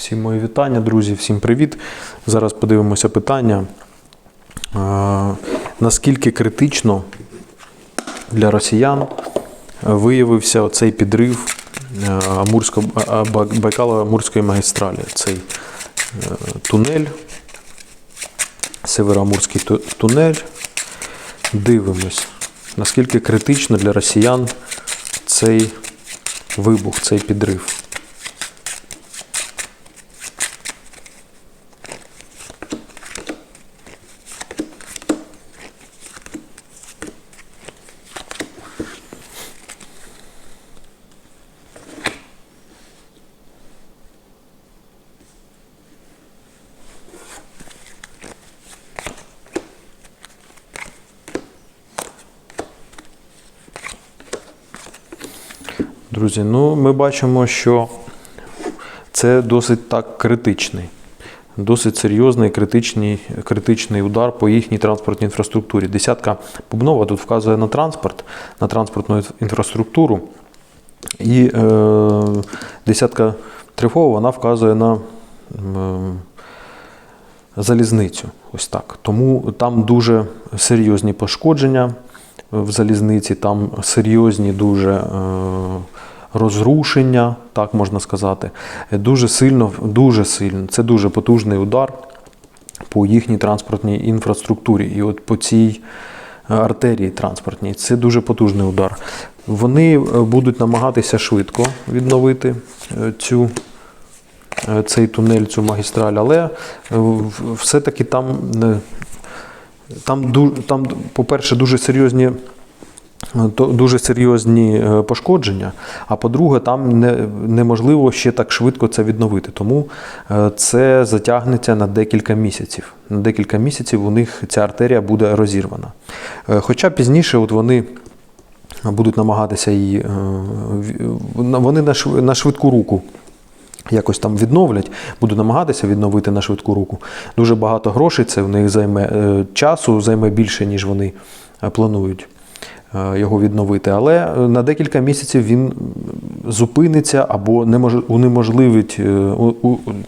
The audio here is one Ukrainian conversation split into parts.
Всім мої вітання, друзі, всім привіт. Зараз подивимося питання. Е, Наскільки критично для росіян виявився цей підрив е, Амурсько, а- Ба- Байкало-Амурської магістралі? Цей е, тунель, Североамурський ту- тунель. Дивимось, наскільки критично для росіян цей вибух, цей підрив. Друзі, ну ми бачимо, що це досить так критичний, досить серйозний критичний, критичний удар по їхній транспортній інфраструктурі. Десятка Бубнова тут вказує на транспорт, на транспортну інфраструктуру. І е, десятка Трифова вона вказує на м, залізницю. Ось так. Тому там дуже серйозні пошкодження в залізниці, там серйозні дуже е, розрушення, так можна сказати. Дуже сильно, дуже сильно, це дуже потужний удар по їхній транспортній інфраструктурі. І от по цій е, артерії транспортній. Це дуже потужний удар. Вони е, будуть намагатися швидко відновити е, цю цей тунель, цю магістраль, але все-таки там, там, там, по-перше, дуже серйозні. То- Дуже серйозні е, пошкодження, а по-друге, там не, неможливо ще так швидко це відновити. Тому е, це затягнеться на декілька місяців. На декілька місяців у них ця артерія буде розірвана. Е, Хоча пізніше от вони будуть намагатися її, вони на шв- на швидку руку якось там відновлять, буду намагатися відновити на швидку руку. Дуже багато грошей це в них займе часу, займе більше, ніж вони планують його відновити. Але е, на декілька місяців він зупиниться або немож- унеможливить е,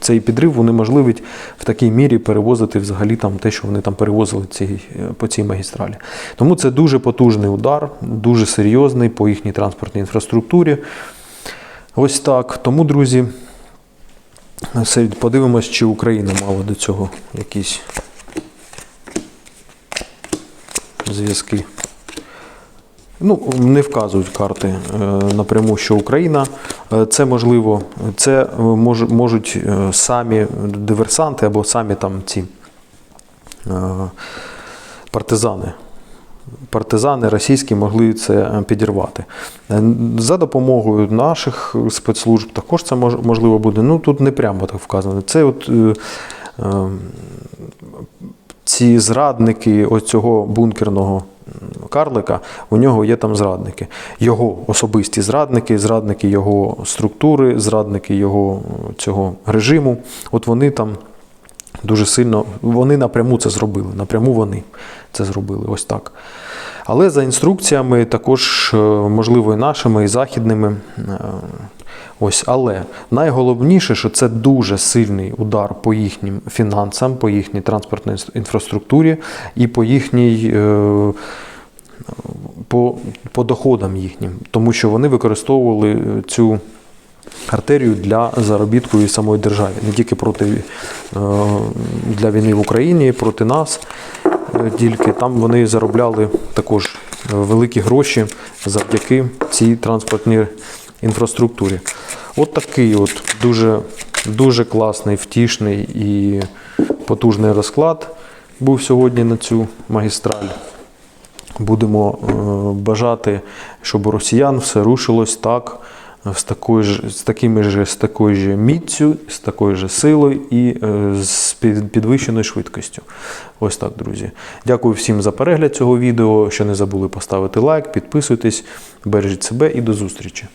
цей підрив, унеможливить в такій мірі перевозити взагалі там те, що вони там перевозили ці, е, по цій магістралі. Тому це дуже потужний удар, дуже серйозний по їхній транспортній інфраструктурі. Ось так. Тому, друзі, подивимось, чи Україна мала до цього якісь зв'язки. Ну, не вказують карти е, напряму, що Україна. Е, Це можливо, це е, мож, можуть самі диверсанти або самі там ці партизани. Партизани російські могли це підірвати. За допомогою наших спецслужб також це можливо буде. Ну тут не прямо так вказано. Це от ці зрадники оцього бункерного карлика, у нього є там зрадники. Його особисті зрадники, зрадники його структури, зрадники його е, цього режиму. От вони там дуже сильно, вони напряму це зробили. Напряму вони це зробили. Ось так. Але за інструкціями, також, е, можливо, і нашими, і західними. Ось, але найголовніше, що це дуже сильний удар по їхнім фінансам, по їхній транспортній інфраструктурі і по їхній. е, По, по доходам їхнім, тому що вони використовували е, цю артерію для заробітку і самої держави, не тільки проти е, для війни в Україні, проти нас. е, Тільки там вони заробляли також великі гроші завдяки цій транспортній інфраструктурі. От такий от дуже, дуже класний, втішний і потужний розклад був сьогодні на цю магістраль. Будемо е, бажати, щоб у росіян все рушилось так, з такою ж, з такими ж, з такою ж міцю, з такою ж силою і е, з під- підвищеною швидкістю. Ось так, друзі. Дякую всім за перегляд цього відео. Що не забули поставити лайк, підписуйтесь, бережіть себе і до зустрічі.